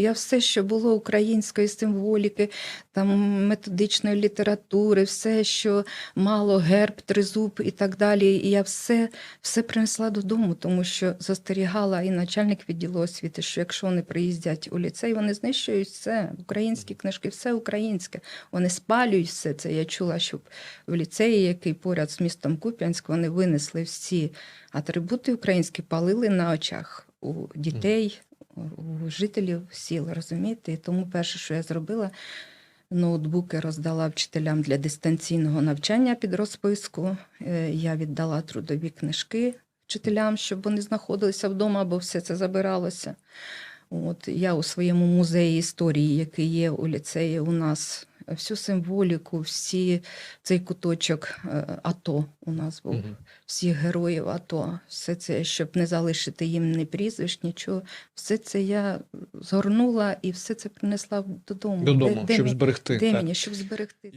Я все, що було української символіки, там методичної літератури, все, що мало герб, тризуб і так далі. І я все, все принесла додому, тому що застерігала і начальник відділу освіти, що якщо вони приїздять у ліцей, вони знищують все, українські книжки, все українське. Вони спалюють все це. Я чула, що в ліцеї, який поряд з містом Куп'янськ, вони винесли всі атрибути українські, палили на очах у дітей, у жителів сіл, розумієте? І тому перше, що я зробила, ноутбуки роздала вчителям для дистанційного навчання під розписку. Е, Я віддала трудові книжки вчителям, щоб вони знаходилися вдома, бо все це забиралося. От я у своєму музеї історії, який є у ліцеї, у нас всю символіку, всі цей куточок е, АТО у нас був, угу. всіх героїв АТО, все це, щоб не залишити їм ні прізвищ, нічого. Все це я згорнула і все це принесла додому. Додому, де, щоб мені- зберегти. де так. мені, щоб зберегти.